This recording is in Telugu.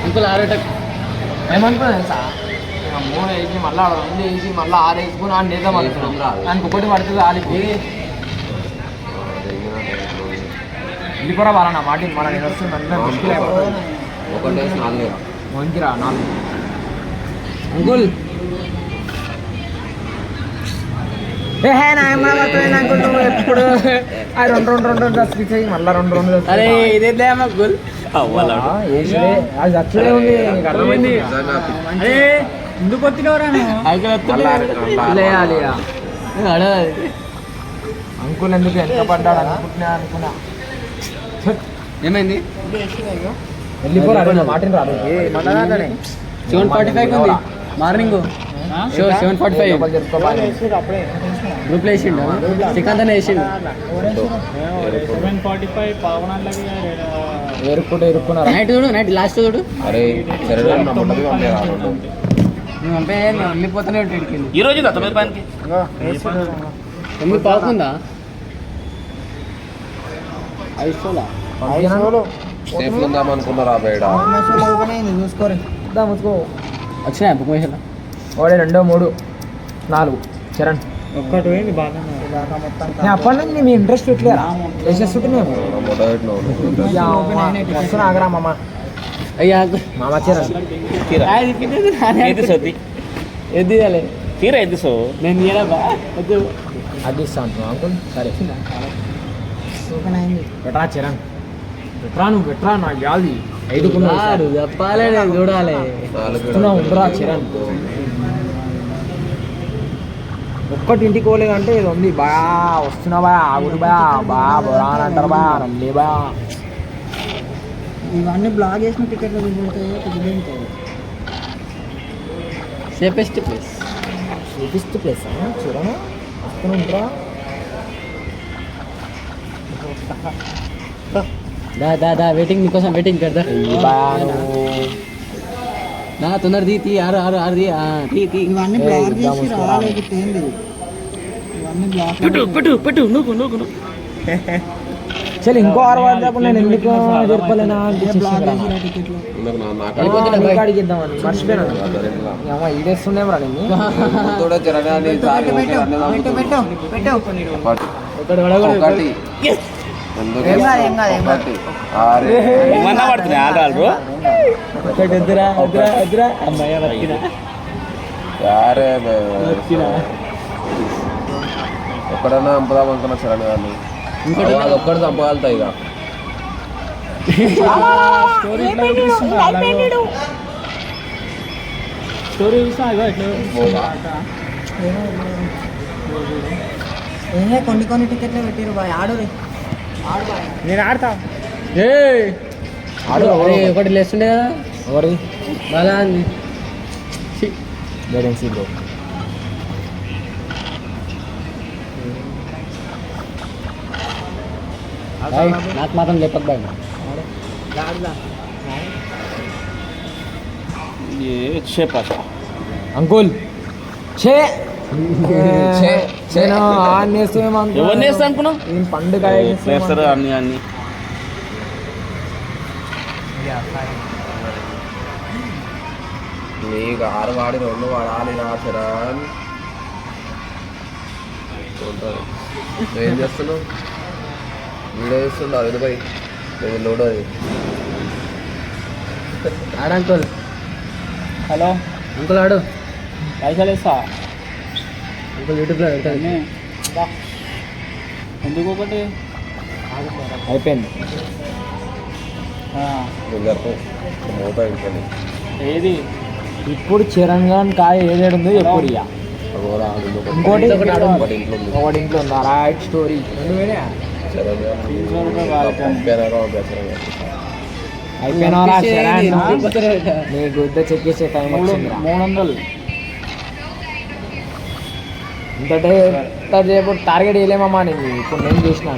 అంకుల్ ఆరోటక్ ఏమనుకున్నా తెలుసా మూడు వేసి మళ్ళీ రెండు వేసి మళ్ళీ ఆరు వేసుకుని ఆడు నిద్దాం అనుకున్నాం దానికి ఒకటి పడుతుంది ఆడికి వెళ్ళిపోరా వాళ్ళ నా మాట మన నేను వస్తుంది అందరూ ముష్కిల్ అయిపోతుంది ఒకటి వేసి నాలుగు మంచిరా నాలుగు. అంకుల్ ఏ హే నా ఏమన్నా పడుతుంది అనుకుంటున్నావు ఎప్పుడు? ఆ రెండు రెండు రెండు అయ్యి మళ్ళీ రెండు రెండు. అరే ఇదే అంకుల్. అది చచ్చుడే ఉంది. నీకు అర్థమైంది. అరే ఎందుకు వచ్చినవరా అంకుల్ ఎందుకు ఎంత పడ్డాడు? అనుకుంటున్నా అనుకున్నా. ఏమైంది? వెళ్ళిపోరా మళ్ళీ సెవెన్ ఫార్టీ ఫైవ్ ఉంది. Morning show seven forty five. గ్రూప్లో వేసిండు? శ్రీకాంత్ అనే వేసిండు. ఏరుకుంటే ఇరుక్కున్నారా నైట్ చూడు నైట్ లాస్ట్ చూడు. వెళ్ళిపోతూనే ఉంటాడు ఈ రోజు తొమ్మిది పనికి? తొమ్మిది సేఫ్ ఉందాం అనుకున్నారా బేడ? వచ్చినాయి? బుక్ మహేష్ వాడే రెండో మూడు నాలుగు. చరణ్. ఒక్కటి పోయింది బాగా. నేను అప్పటి నుంచి మీ ఇంట్రెస్ట్ పెట్టలేరా వేసేస్తుంటే మేము వస్తున్నా ఆగరా మామ. అయ్యా. మామ చరణ్ ఎద్దు తీయాలి? తీర ఏది సో? నేను తీయడా బా? వద్దు. అది ఇస్తా అంటున్నావు అంకుల్. సరే. పెట్టరా చరణ్ పెట్టరా నువ్వు పెట్టరా నాకు యాది. రాడు, చెప్పాలి నేను చూడాలి. చరణ్ ఒక్కటి ఇంటికి పోలేదంటే ఇది ఉంది. బా వస్తున్నా బా ఆగుడు బా బా బొరా అని అంటారు బా రండి బా. ఇవన్నీ బ్లాగ్ చేసిన టికెట్లు దిగుతాయి సేఫెస్ట్ ప్లేస్ చూపిస్తూ ప్లేస్ చూడను? వస్తున్నా ఉంటారా దా దా దా వెయిటింగ్ నీకోసం వెయిటింగ్ కడదా నా తొందర తీ తీ ఆరు ఆరు ఆరు తీ ఆ, తీ తీ ఇవన్నీ ఇద్దాం చేసి ఏంది ఇవన్నీ బ్లాగ్ పెట్టు పెట్టు పెట్టు నువ్వు నువ్వు నువ్వు చల్ ఇంకో ఆరు వారు నేను ఎందుకు చేసి అనిపించింది నాకు ఒకటి ఏమన్నా పడుతున్నాయి ఆడాలి అమ్మాయి వచ్చినా? యారే వచ్చినా? ఎక్కడన్నా చంపుదాం అనుకున్నా చరణ్ గారిని ఇంకోటి ఒక్కటి చంపగలుగుతా ఇక. స్టోరీ చూసా కొన్ని కొన్ని టికెట్లు పెట్టారు బాయ్. ఆడు రే ఆడు బాయ్ నేను ఆడతా ఆడు అరే, ఒకటి లేస్తుండే కదా. ఎవరి బాగా అంది. ఛీ, గైడెన్సీ బ్రో బాయ్, నాకు మాత్రం చెప్పక బాయ్. ఏ చెప్పా అంకుల్. చే. చే, చే. నేను ఆన్ అనుకున్నావు పండుగ వేస్తారు అన్ని అన్ని నీకు ఆరు వాడి రెండు వాడాలి ఉంటుంది నువ్వేం చేస్తున్నావు వీడియో చేస్తుండవు అది పోయి లోడ్ అది ఆడు అంకుల్ హలో అంకుల్ ఆడు పైసలు వేస్తా యూట్యూబ్లో పెడతాను ఎందుకు ఒకటి? అయిపోయింది. ఏది? ఇప్పుడు చరణ్ గాన్ కాయ ఎప్పుడు ఇక. అగోరా అది ఇంకొకటి. ఇంకోటి ఒకటి ఇంట్లో ఉంది. ఉందా? Right story. అయిపోయినా చరణ్ పంపిస్తే నీ గుద్ద చెక్ చేసే టైం మూడు వందలు. ఇంతటే ఇంత టార్గెట్ వేయలేమమ్మా నేను ఇప్పుడు నేను చేసిన